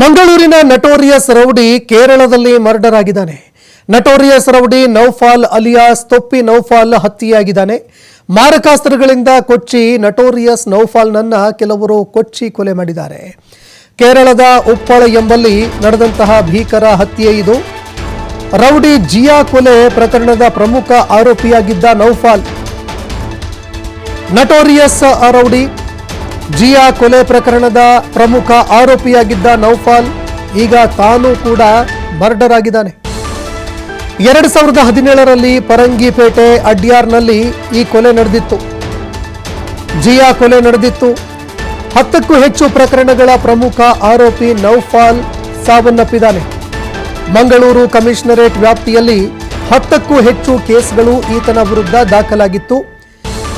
ಮಂಗಳೂರಿನ notorious rowdy ಕೇರಳದಲ್ಲಿ murder ಆಗಿದ್ದಾನೆ notorious rowdy Naufal alias Thoppi Naufal ಹತ್ಯೆಯಾಗಿದ್ದಾನೆ. ಮಾರಕಾಸ್ತ್ರಗಳಿಂದ ಕೊಚ್ಚಿ ನಟೋರಿಯಸ್ ನೌಫಾಲ್ನನ್ನ ಕೆಲವರು ಕೊಚ್ಚಿ ಕೊಲೆ ಮಾಡಿದ್ದಾರೆ. ಕೇರಳದ ಉಪ್ಪಳ ಎಂಬಲ್ಲಿ ನಡೆದಂತಹ ಭೀಕರ ಹತ್ಯೆ ಇದು. ರೌಡಿ ಜಿಯಾ ಕೊಲೆ ಪ್ರಕರಣದ ಪ್ರಮುಖ ಆರೋಪಿಯಾಗಿದ್ದ ನೌಫಾಲ್. ನಟೋರಿಯಸ್ ರೌಡಿ ಜಿಯಾ ಕೊಲೆ ಪ್ರಕರಣದ ಪ್ರಮುಖ ಆರೋಪಿಯಾಗಿದ್ದ ನೌಫಾಲ್ ಈಗ ತಾನು ಕೂಡ ಮರ್ಡರ್ ಆಗಿದ್ದಾನೆ ಎರಡು ಸಾವಿರದ ಹದಿನೇಳರಲ್ಲಿ ಪರಂಗಿಪೇಟೆ ಅಡ್ಯಾರ್ನಲ್ಲಿ ಈ ಕೊಲೆ ನಡೆದಿತ್ತು. ಜಿಯಾ ಕೊಲೆ ನಡೆದಿತ್ತು. ಹತ್ತಕ್ಕೂ ಹೆಚ್ಚು ಪ್ರಕರಣಗಳ ಪ್ರಮುಖ ಆರೋಪಿ ನೌಫಾಲ್ ಸಾವನ್ನಪ್ಪಿದ್ದಾನೆ. ಮಂಗಳೂರು ಕಮಿಷನರೇಟ್ ವ್ಯಾಪ್ತಿಯಲ್ಲಿ ಹತ್ತಕ್ಕೂ ಹೆಚ್ಚು ಕೇಸ್ಗಳು ಈತನ ವಿರುದ್ಧ ದಾಖಲಾಗಿತ್ತು.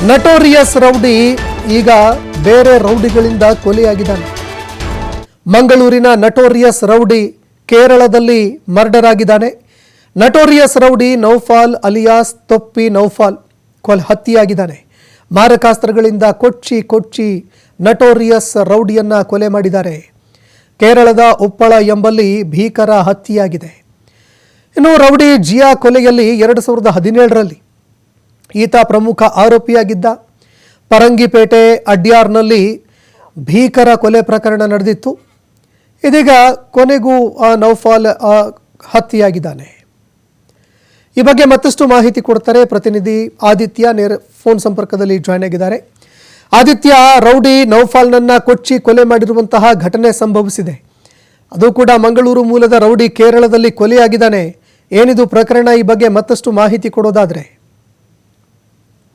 ನಟೋರಿಯಸ್ ರೌಡಿ ಈಗ ಬೇರೆ ರೌಡಿಗಳಿಂದ ಕೊಲೆಯಾಗಿದ್ದಾನೆ. ಮಂಗಳೂರಿನ ನಟೋರಿಯಸ್ ರೌಡಿ ಕೇರಳದಲ್ಲಿ ಮರ್ಡರ್ ಆಗಿದ್ದಾನೆ notorious rowdy Naufal alias Thoppi Naufal ಕೊಲ್ ಹತ್ಯೆಯಾಗಿದ್ದಾನೆ. ಮಾರಕಾಸ್ತ್ರಗಳಿಂದ ಕೊಚ್ಚಿ ಕೊಚ್ಚಿ ನಟೋರಿಯಸ್ ರೌಡಿಯನ್ನ ಕೊಲೆ ಮಾಡಿದ್ದಾರೆ. ಕೇರಳದ ಉಪ್ಪಳ ಎಂಬಲ್ಲಿ ಭೀಕರ ಹತ್ಯೆಯಾಗಿದೆ. ಇನ್ನು ರೌಡಿ ಜಿಯಾ ಕೊಲೆಯಲ್ಲಿ ಎರಡು ಸಾವಿರದ ಹದಿನೇಳರಲ್ಲಿ ಈತ ಪ್ರಮುಖ ಆರೋಪಿಯಾಗಿದ್ದ. ಪರಂಗಿಪೇಟೆ ಅಡ್ಯಾರ್ನಲ್ಲಿ ಭೀಕರ ಕೊಲೆ ಪ್ರಕರಣ ನಡೆದಿತ್ತು. ಇದೀಗ ಕೊನೆಗೂ ಆ ನೌಫಾಲ್ ಹತ್ಯೆಯಾಗಿದ್ದಾನೆ. ಈ ಬಗ್ಗೆ ಮತ್ತಷ್ಟು ಮಾಹಿತಿ ಕೊಡ್ತಾರೆ ಪ್ರತಿನಿಧಿ ಆದಿತ್ಯ. ನೇರ ಫೋನ್ ಸಂಪರ್ಕದಲ್ಲಿ ಜಾಯ್ನ್ ಆಗಿದ್ದಾರೆ. ಆದಿತ್ಯ, ರೌಡಿ ನೌಫಾಲ್ನನ್ನ ಕೊಚ್ಚಿ ಕೊಲೆ ಮಾಡಿರುವಂತಹ ಘಟನೆ ಸಂಭವಿಸಿದೆ. ಅದು ಕೂಡ ಮಂಗಳೂರು ಮೂಲದ ರೌಡಿ ಕೇರಳದಲ್ಲಿ ಕೊಲೆಯಾಗಿದ್ದಾನೆ. ಏನಿದು ಪ್ರಕರಣ? ಈ ಬಗ್ಗೆ ಮತ್ತಷ್ಟು ಮಾಹಿತಿ ಕೊಡೋದಾದ್ರೆ.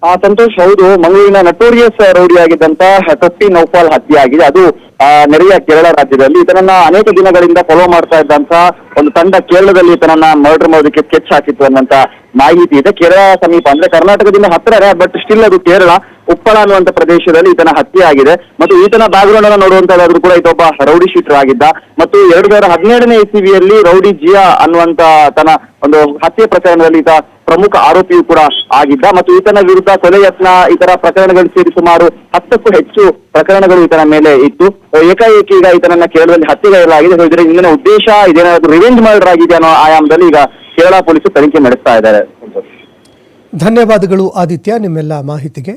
ಸಂತೋಷ್ ಹೌದು ಮಂಗಳೂರಿನ ನಟೋರಿಯಸ್ ರೌಡಿ ಆಗಿದ್ದಂತ ತೊಪ್ಪಿ ನೌಫಾಲ್ ಹತ್ಯೆ ಆಗಿದೆ. ಅದು ಆ, ನೆರೆಯ ಕೇರಳ ರಾಜ್ಯದಲ್ಲಿ ಇದನ್ನ ಅನೇಕ ದಿನಗಳಿಂದ ಫಾಲೋ ಮಾಡ್ತಾ ಇದ್ದಂತ ಒಂದು ತಂಡ ಕೇರಳದಲ್ಲಿ ಇದನ್ನ ಮರ್ಡರ್ ಮಾಡೋದಕ್ಕೆ ಸ್ಕೆಚ್ ಹಾಕಿತ್ತು ಅನ್ನಂತ ಮಾಹಿತಿ ಇದೆ. ಕೇರಳ ಸಮೀಪ ಅಂದ್ರೆ ಕರ್ನಾಟಕದಿಂದ ಹತ್ತಿರ ಬಟ್ ಸ್ಟಿಲ್ ಅದು ಕೇರಳ. ಉಪ್ಪಳ ಅನ್ನುವಂತ ಪ್ರದೇಶದಲ್ಲಿ ಈತನ ಹತ್ಯೆ ಆಗಿದೆ. ಮತ್ತು ಈತನ ಬ್ಯಾಕ್ಗ್ರೌಂಡ್ ಅನ್ನು ನೋಡುವಂತದ್ದಾದ್ರೂ ಕೂಡ ಇದೊಬ್ಬ ರೌಡಿ ಶೀಟರ್ ಆಗಿದ್ದ. ಮತ್ತು ಎರಡು ಸಾವಿರದ ಹದಿನೇಳನೇ ಇಸಿವಿಯಲ್ಲಿ ರೌಡಿ ಜಿಯಾ ಅನ್ನುವಂತ ತನ್ನ ಒಂದು ಹತ್ಯೆ ಪ್ರಕರಣದಲ್ಲಿ ಈತ ಪ್ರಮುಖ ಆರೋಪಿಯೂ ಕೂಡ ಆಗಿದ್ದ. ಮತ್ತು ಈತನ ವಿರುದ್ಧ ಕೊಲೆ ಯತ್ನ ಇತರ ಪ್ರಕರಣಗಳು ಸೇರಿ ಸುಮಾರು ಹತ್ತಕ್ಕೂ ಹೆಚ್ಚು ಪ್ರಕರಣಗಳು ಈತನ ಮೇಲೆ ಇತ್ತು. ಏಕಾಏಕಿ ಈಗ ಈತನನ್ನ ಕೇರಳದಲ್ಲಿ ಹತ್ಯೆಗೈಲಾಗಿದೆ ಸೊ, ಇದರ ಹಿಂದಿನ ಉದ್ದೇಶ ಇದೇನಾದ್ರು ರಿವೆಂಜ್ ಮರ್ಡರ್ ಆಗಿದೆ ಅನ್ನೋ ಆಯಾಮದಲ್ಲಿ ಈಗ ಕೇರಳ ಪೊಲೀಸರು ತನಿಖೆ ನಡೆಸ್ತಾ ಇದ್ದಾರೆ. ಧನ್ಯವಾದಗಳು, ಆದಿತ್ಯ. ನಿಮ್ಮೆಲ್ಲ ಮಾಹಿತಿಗೆ